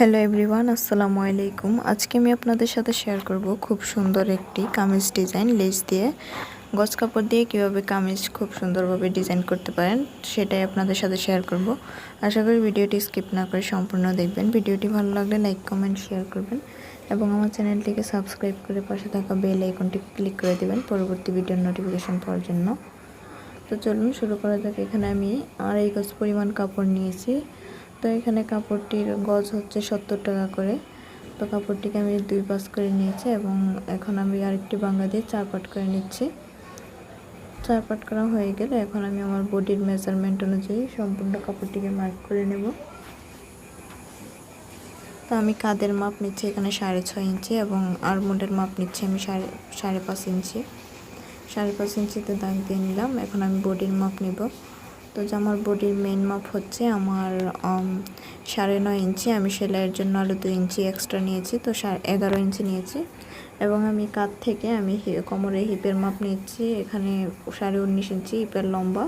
Hello everyone আসসালামু আলাইকুম। আজকে আমি আপনাদের সাথে শেয়ার করব খুব সুন্দর একটি কামিজ ডিজাইন লেস দিয়ে। গজ কাপড় দিয়ে কীভাবে কামিজ খুব সুন্দরভাবে ডিজাইন করতে পারেন, সেটাই আপনাদের সাথে শেয়ার করব। আশা করি ভিডিওটি স্কিপ না করে সম্পূর্ণ দেখবেন। ভিডিওটি ভালো লাগলে লাইক কমেন্ট শেয়ার করবেন এবং আমার চ্যানেলটিকে সাবস্ক্রাইব করে পাশে থাকা বেল আইকনটি ক্লিক করে দেবেন পরবর্তী ভিডিওর নোটিফিকেশন পাওয়ার জন্য। তো চলুন শুরু করা যাক। এখানে আমি আড়াই গজ পরিমাণ কাপড় নিয়েছি। তো এখানে কাপড়টির গজ হচ্ছে সত্তর টাকা করে। তো কাপড়টিকে আমি দুই পাস করে নিয়েছি এবং এখন আমি আরেকটি বাংলা দিয়ে চার পাট করে নিচ্ছি। চার পাট করা হয়ে গেলে এখন আমি আমার বডির মেজারমেন্ট অনুযায়ী সম্পূর্ণ কাপড়টিকে মার্ক করে নেব। তো আমি কাদের মাপ নিচ্ছি এখানে সাড়ে ছয় ইঞ্চি এবং আরমোডের মাপ নিচ্ছি আমি সাড়ে সাড়ে পাঁচ ইঞ্চি। সাড়ে পাঁচ ইঞ্চিতে দাগ দিয়ে নিলাম। এখন আমি বডির মাপ নেব। তো যে আমার বডির মেন মাপ হচ্ছে আমার সাড়ে নয় ইঞ্চি। আমি সেলাইয়ের জন্য আরও দু ইঞ্চি এক্সট্রা নিয়েছি, তো এগারো ইঞ্চি নিয়েছি। এবং আমি কাত থেকে আমি কোমরের হিপের মাপ নিচ্ছি, এখানে সাড়ে উনিশ ইঞ্চি হিপের লম্বা।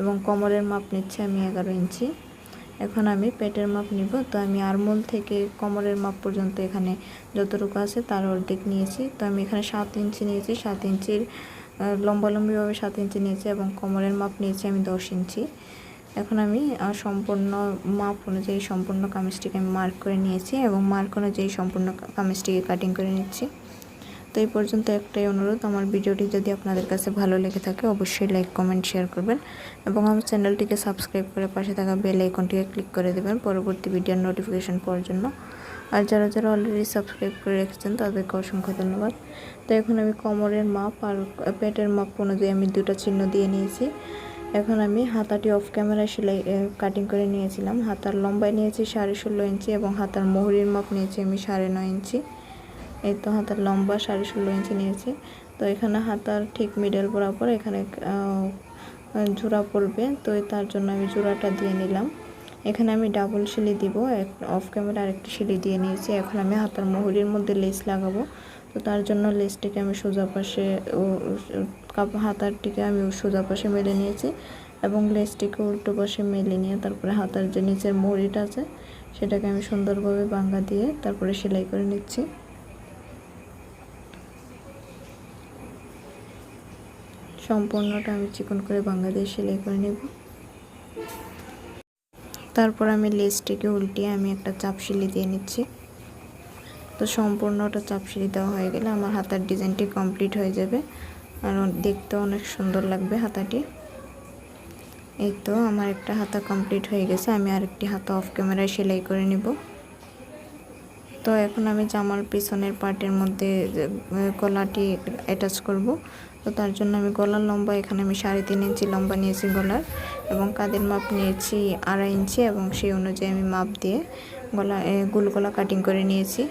এবং কোমরের মাপ নিচ্ছি আমি এগারো ইঞ্চি। এখন আমি পেটের মাপ নিব, তো আমি আরমোল থেকে কোমরের মাপ পর্যন্ত এখানে যতটুকু আছে তার অর্ধেক নিয়েছি। তো আমি এখানে সাত ইঞ্চি নিয়েছি, সাত ইঞ্চির লম্বালম্বিভাবে সাত ইঞ্চি নিয়েছি এবং কোমরের মাপ নিয়েছি আমি দশ ইঞ্চি। এখন আমি সম্পূর্ণ মাপ অনুযায়ী সম্পূর্ণ কামিজটিকে আমি মার্ক করে নিয়েছি এবং মার্ক অনুযায়ী সম্পূর্ণ কামিজটিকে কাটিং করে নিচ্ছি। এই পর্যন্ত একটাই অনুরোধ, আমার ভিডিওটি যদি আপনাদের কাছে ভালো লেগে থাকে, অবশ্যই লাইক কমেন্ট শেয়ার করবেন এবং আমার চ্যানেলটিকে সাবস্ক্রাইব করে পাশে থাকা বেল আইকনটিকে ক্লিক করে দেবেন পরবর্তী ভিডিওর নোটিফিকেশান পাওয়ার জন্য। আর যারা যারা অলরেডি সাবস্ক্রাইব করে রেখেছেন, তাদেরকে অসংখ্য ধন্যবাদ। তো এখন আমি কোমরের মাপ আর পেটের মাপ অনুযায়ী আমি দুটো চিহ্ন দিয়ে নিয়েছি। এখন আমি হাতাটি অফ ক্যামেরায় সেলাই কাটিং করে নিয়েছিলাম। হাতার লম্বায় নিয়েছি সাড়ে ষোলো ইঞ্চি এবং হাতার মোহরির মাপ নিয়েছি আমি সাড়ে নয় ইঞ্চি। এই তো হাতার লম্বা সাড়ে ষোলো ইঞ্চি নিয়েছি। তো এখানে হাতার ঠিক মিডল বরাবর এখানে জোড়া পড়বে। তো তার জন্য আমি জোড়াটা দিয়ে নিলাম। এখানে আমি ডাবল শিলি দিব। এক অফ ক্যামেরা আরেকটি শিলি দিয়ে নিয়েছি। এখন আমি হাতার মোহরির মধ্যে লেস লাগাবো। তো তার জন্য লেসটিকে আমি সোজা পাশে হাতারটিকে আমি সোজা পাশে মেলে নিয়েছি এবং লেসটিকে উল্টো পাশে মেলে নিয়ে তারপরে হাতার যে নিচের মুড়িটা আছে, সেটাকে আমি সুন্দরভাবে বাঙ্গা দিয়ে তারপরে সেলাই করে নিচ্ছি। সম্পূর্ণটা আমি চিকন করে দিয়ে সেলাই করে নেব। তারপর আমি লেসটিকে উল্টিয়ে আমি একটা চাপ সিলি দিয়ে নিচ্ছি। তো সম্পূর্ণটা চাপ সিলি দেওয়া হয়ে গেলে আমার হাতার ডিজাইনটি কমপ্লিট হয়ে যাবে। আর দেখতে অনেক সুন্দর লাগবে হাতাটি। এই তো আমার একটা হাতা কমপ্লিট হয়ে গেছে। আমি আরেকটি হাতা অফ ক্যামেরায় সেলাই করে নিব। তো এখন আমি জামার পিছনের পার্টের মধ্যে কলাটি অ্যাটাচ করব। তো তার জন্য আমি গলার লম্বা, এখানে আমি সাড়ে তিন ইঞ্চি লম্বা নিয়েছি গলার এবং কাদের মাপ নিয়েছি আড়াই ইঞ্চি এবং সেই অনুযায়ী আমি মাপ দিয়ে গলা গুল গলা কাটিং করে নিয়েছি।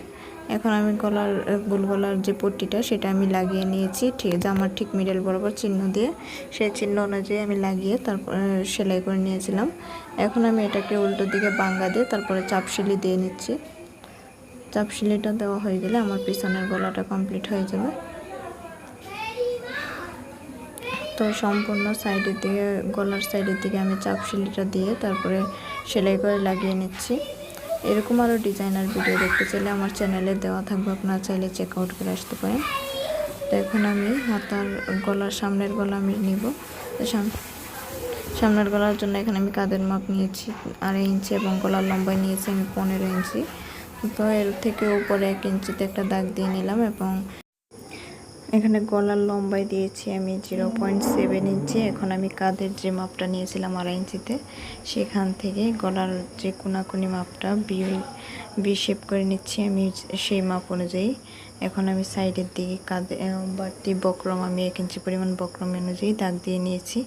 এখন আমি গলার গুল গলার যে পট্টিটা সেটা আমি লাগিয়ে নিয়েছি, ঠিক জামার ঠিক মিডল বরাবর চিহ্ন দিয়ে সেই চিহ্ন অনুযায়ী আমি লাগিয়ে তারপর সেলাই করে নিয়েছিলাম। এখন আমি এটাকে উল্টো দিকে বাঙ্গা দিয়ে তারপরে চাপশিলি দিয়ে নিচ্ছি। চাপশিলিটা দেওয়া হয়ে গেলে আমার পিছনের গলাটা কমপ্লিট হয়ে যাবে। তো সম্পূর্ণ সাইডের দিকে, গলার সাইডের দিকে আমি চাপ শিলিটা দিয়ে তারপরে সেলাই করে লাগিয়ে নিচ্ছি। এরকম আরও ডিজাইনার ভিডিও দেখতে চাইলে আমার চ্যানেলে দেওয়া থাকবে, আপনারা চাইলে চেক আউট করে আসতে পারেন। তো এখন আমি হাতার গলার সামনের গলা আমি নিব। সামনের গলার জন্য এখানে আমি কাদের মাপ নিয়েছি, আড়াই ইঞ্চি এবং গলার লম্বায় নিয়েছি আমি পনেরো ইঞ্চি। তো এর থেকে উপরে এক ইঞ্চিতে একটা দাগ দিয়ে নিলাম এবং এখানে গলার লম্বাই দিয়েছি আমি জিরো পয়েন্ট সেভেন ইঞ্চি। এখন আমি কাঁধের যে মাপটা নিয়েছিলাম আড়াই ইঞ্চিতে, সেখান থেকে গলার যে কোনাকুনি মাপটা বি বি শেপ করে নিচ্ছি আমি সেই মাপ অনুযায়ী। এখন আমি সাইডের দিকে কাঁধে বাড়তি বক্রম, আমি এক ইঞ্চি পরিমাণ বক্রম অনুযায়ী দাগ দিয়ে নিয়েছি।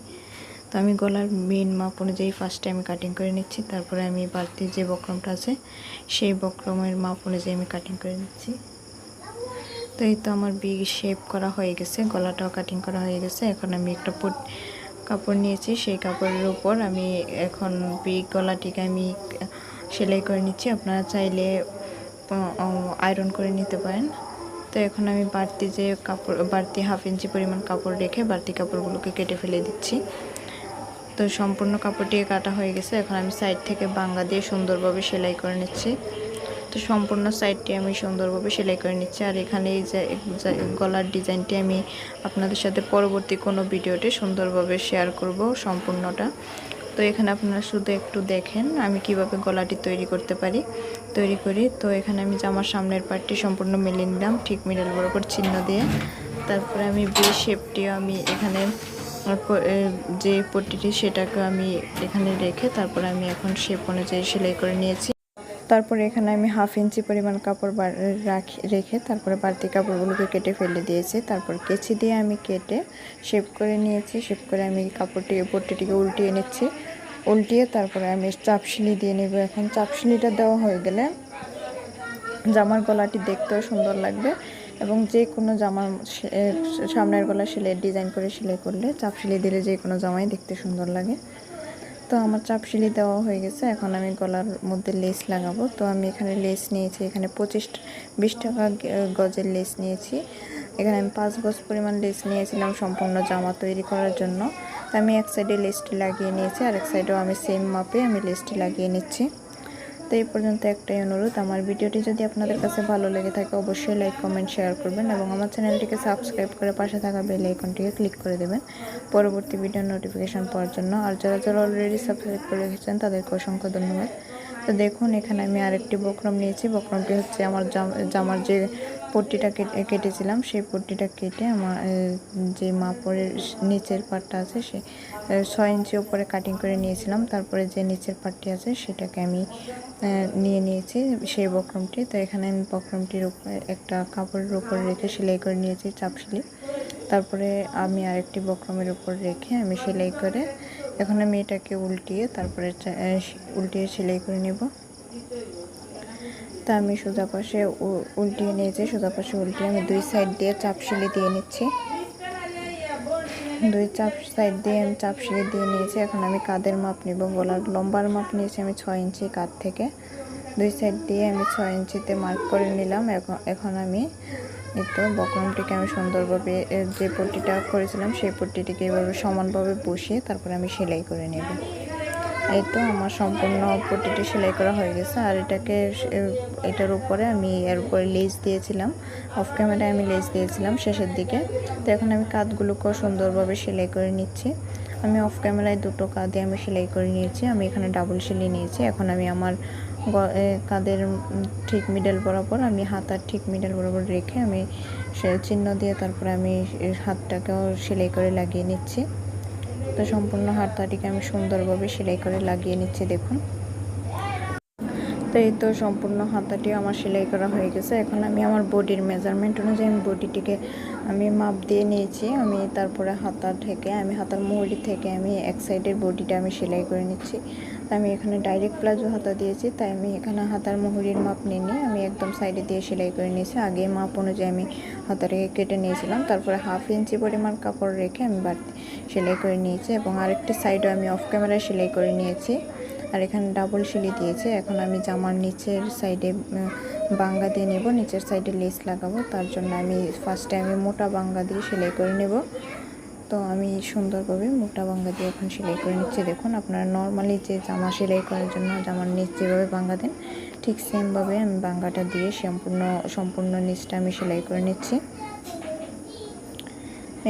তো আমি গলার মেন মাপ অনুযায়ী ফার্স্টে আমি কাটিং করে নিচ্ছি, তারপরে আমি বাড়তি যে বক্রমটা আছে, সেই বক্রমের মাপ অনুযায়ী আমি কাটিং করে নিচ্ছি। তো এই তো আমার বি শেপ করা হয়ে গেছে, গলাটাও কাটিং করা হয়ে গেছে। এখন আমি একটা পুট কাপড় নিয়েছি, সেই কাপড়ের উপর আমি এখন বি গলাটিকে আমি সেলাই করে নিচ্ছি। আপনারা চাইলে আয়রন করে নিতে পারেন। তো এখন আমি বাড়তি যে কাপড়, বাড়তি হাফ ইঞ্চি পরিমাণ কাপড় রেখে বাড়তি কাপড়গুলোকে কেটে ফেলে দিচ্ছি। তো সম্পূর্ণ কাপড়টিকে কাটা হয়ে গেছে। এখন আমি সাইড থেকে বাঙ্গা দিয়ে সুন্দরভাবে সেলাই করে নিচ্ছি। তো সম্পূর্ণ সাইডটি আমি সুন্দরভাবে সেলাই করে নিচ্ছি। আর এখানে এই যে গলার ডিজাইনটি আমি আপনাদের সাথে পরবর্তী কোনো ভিডিওতে সুন্দরভাবে শেয়ার করব সম্পূর্ণটা। তো এখানে আপনারা শুধু একটু দেখেন আমি কীভাবে গলাটি তৈরি করতে পারি। তৈরি করি, তো এখানে আমি জামার সামনের পার্টটি সম্পূর্ণ মেলে নিলাম, ঠিক মিডল বরাবর চিহ্ন দিয়ে। তারপরে আমি বি শেপটিও আমি এখানে যে পট্টিটি সেটাকে আমি এখানে রেখে তারপরে আমি এখন শেপ অনুযায়ী সেলাই করে নিয়েছি। তারপরে এখানে আমি হাফ ইঞ্চি পরিমাণ কাপড় রাখি, রেখে তারপরে বাড়তি কাপড়গুলোকে কেটে ফেলে দিয়েছি। তারপর কেচি দিয়ে আমি কেটে শেপ করে নিয়েছি। শেপ করে আমি কাপড়টি পট্টিটিকে উল্টিয়ে নিচ্ছি। উল্টিয়ে তারপরে আমি চাপশিলি দিয়ে নেব এখন। চাপশিলিটা দেওয়া হয়ে গেলে জামার গলাটি দেখতেও সুন্দর লাগবে এবং যে কোনো জামার সামনের গলা সেলাই ডিজাইন করে সেলাই করলে চাপ দিলে যে কোনো জামাই দেখতে সুন্দর লাগে। তো আমার চাপ সিলি দেওয়া হয়ে গেছে। এখন আমি গলার মধ্যে লেস লাগাবো। তো আমি এখানে লেস নিয়েছি, এখানে পঁচিশ বিশ টাকা গজের লেস নিয়েছি। এখানে আমি পাঁচ গজ পরিমাণ লেস নিয়েছিলাম সম্পূর্ণ জামা তৈরি করার জন্য। তো আমি এক সাইডে লেসটি লাগিয়ে নিয়েছি, আর এক সাইডেও আমি সেম মাপে আমি লেসটি লাগিয়ে নিচ্ছি। তো এই পর্যন্ত একটাই অনুরোধ। আমার ভিডিওটি যদি আপনাদের কাছে ভালো লেগে থাকে, অবশ্যই লাইক কমেন্ট শেয়ার করবেন এবং আমার চ্যানেলটিকে সাবস্ক্রাইব করে পাশে থাকা বেল আইকনটিকে ক্লিক করে দেবেন। পরবর্তী ভিডিও নোটিফিকেশান পাওয়ার জন্য আর যারা যারা অলরেডি সাবস্ক্রাইব করে রেখেছেন, তাদেরকে অসংখ্য ধন্যবাদ। তো দেখুন, এখানে আমি আরেকটি বক্রম নিয়েছি। বক্রমটি হচ্ছে আমার জাম- জামার যে পট্টিটা কেটে- কেটেছিলাম, সেই পট্টিটা কেটে আমার যে মাপড়ের নিচের পাটটা আছে সে ছয় ইঞ্চি ওপরে কাটিং করে নিয়েছিলাম। তারপরে যে নিচের পাটটি আছে সেটাকে আমি নিয়ে নিয়েছি সেই বক্রমটি। তো এখানে আমি বক্রমটির উপরে একটা কাপড়ের উপর রেখে সেলাই করে নিয়েছি, চাপ সেলাই। তারপরে আমি আরেকটি বক্রমের উপর রেখে আমি সেলাই করে, এখন আমি এটাকে উল্টিয়ে তারপরে উল্টিয়ে সেলাই করে নেব। তা আমি সোজা পাশে উল্টিয়ে নিয়েছি, সোজা পাশে উল্টিয়ে আমি দুই সাইড দিয়ে চাপ সিলি দিয়ে নিচ্ছি। দুই চাপ সাইড দিয়ে আমি চাপ সিলি দিয়ে নিয়েছি। এখন আমি কাদের মাপ নিব গলার লম্বার মাপ নিয়েছি আমি ছয় ইঞ্চি কাঁধ থেকে। দুই সাইড দিয়ে আমি ছয় ইঞ্চিতে মার্ক করে নিলাম। এখন এখন আমি তো বক্রমটিকে আমি সুন্দরভাবে যে পট্টিটা করেছিলাম সেই পট্টিটিকে এভাবে সমানভাবে বসিয়ে তারপরে আমি সেলাই করে নেব। এই তো আমার সম্পূর্ণ পট্টিটি সেলাই করা হয়ে গেছে। আর এটাকে এটার উপরে আমি এর উপরে লেস দিয়েছিলাম। অফ ক্যামেরায় আমি লেস দিয়েছিলাম শেষের দিকে। তো এখন আমি কাঁধগুলোকেও সুন্দরভাবে সেলাই করে নিচ্ছি। আমি অফ ক্যামেরায় দুটো কাঁধে আমি সেলাই করে নিয়েছি। আমি এখানে ডাবল সেলাই নিয়েছি। এখন আমি আমার কাঁধের ঠিক মিডল বরাবর আমি হাতার ঠিক মিডল বরাবর রেখে আমি সে চিহ্ন দিয়ে তারপরে আমি হাতটাকেও সেলাই করে লাগিয়ে নিচ্ছি। তো সম্পূর্ণ হাতাটিকে আমি সুন্দরভাবে সেলাই করে লাগিয়ে নিচ্ছি, দেখুন। তো এই তো সম্পূর্ণ হাতাটি আমার সেলাই করা হয়ে গেছে। এখন আমি আমার বডির মেজারমেন্ট অনুযায়ী আমি বডিটিকে আমি মাপ দিয়ে নিয়েছি, আমি তারপরে হাতা থেকে, আমি হাতার মুহুরি থেকে আমি এক সাইডের বডিটা আমি সেলাই করে নিচ্ছি। তো আমি এখানে ডাইরেক্ট প্লাজো হাতা দিয়েছি, তাই আমি এখানে হাতার মুহুরির মাপ নিয়ে নিয়ে আমি একদম সাইডে দিয়ে সেলাই করে নিয়েছি। আগে মাপ অনুযায়ী আমি হাতাটাকে কেটে নিয়েছিলাম, তারপরে হাফ ইঞ্চি পরিমাণ কাপড় রেখে আমি বাড়তি সেলাই করে নিয়েছি এবং আরেকটি সাইডও আমি অফ ক্যামেরায় সেলাই করে নিয়েছি। আর এখানে ডাবল সিলি দিয়েছে, এখন আমি জামার নিচের সাইডে বাঙ্গা দিয়ে নেব, নিচের সাইডে লেস লাগাবো, তার জন্য আমি ফার্স্টে আমি মোটা বাঙ্গা দিয়ে সেলাই করে নেব। তো আমি সুন্দরভাবে মোটা বাঙ্গা দিয়ে এখন সেলাই করে নিচ্ছি। দেখুন, আপনারা নর্মালি যে জামা সেলাই করার জন্য জামার নিচ যেভাবে বাঙ্গা দেন, ঠিক সেমভাবে আমি বাঙ্গাটা দিয়ে সম্পূর্ণ সম্পূর্ণ নিচটা আমি সেলাই করে নিচ্ছি।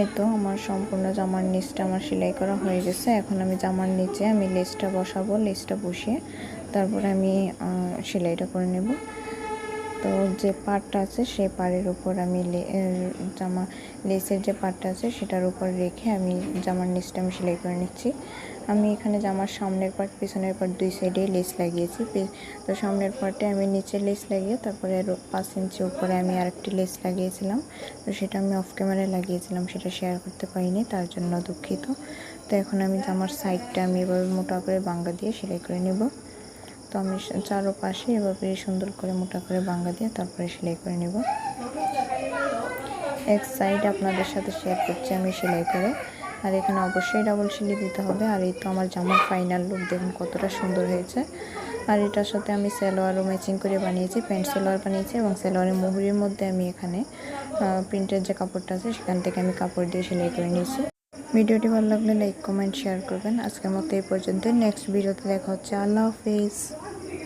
এই তো আমার সম্পূর্ণ জামার নিচটা আমার সেলাই করা হয়ে গেছে। এখন আমি জামার নিচে আমি লেসটা বসাবো, লেসটা বসিয়ে তারপরে আমি সেলাইটা করে নেব। তো যে পার্টটা আছে সেই পাড়ের উপর আমি জামা, লেসের যে পার্টটা আছে সেটার উপর রেখে আমি জামার নিচটা আমি সেলাই করে নিচ্ছি। আমি এখানে জামার সামনের পার্ট পিছনের পার্ট দুই সাইডে লেস লাগিয়েছি। তো সামনের পার্টে আমি নিচে লেস লাগিয়ে তারপরে পাঁচ ইঞ্চি উপরে আমি আরেকটি লেস লাগিয়েছিলাম। তো সেটা আমি অফ ক্যামেরায় লাগিয়েছিলাম, সেটা শেয়ার করতে পারিনি, তার জন্য দুঃখিত। তো এখন আমি জামার সাইডটা আমি এভাবে মোটা করে বাঙ্গা দিয়ে সেলাই করে নেব। তো আমি স- চারো পাশে এভাবে সুন্দর করে মোটা করে বাঙ্গা দিয়ে তারপরে সেলাই করে নেব। এক সাইড আপনাদের সাথে শেয়ার করছি আমি সেলাই করে। আর এখানে অবশ্যই ডাবল সিলি দিতে হবে। আর এই তো আমার জামার ফাইনাল লুক দেখুন কতটা সুন্দর হয়েছে। আর এটার সাথে আমি সালোয়ারও ম্যাচিং করে বানিয়েছি প্যান্ট সালোয়ার বানিয়েছি এবং সালোয়ারের মুহুরির মধ্যে আমি এখানে প্রিন্টের যে কাপড়টা আছে সেখান থেকে আমি কাপড় দিয়ে সেলাই করে নিয়েছি। ভিডিওটি ভালো লাগলে লাইক, কমেন্ট, শেয়ার করবেন। আজকের মতো এই পর্যন্ত নেক্সট ভিডিওতে দেখা হচ্ছে। আল্লাহ হাফিজ।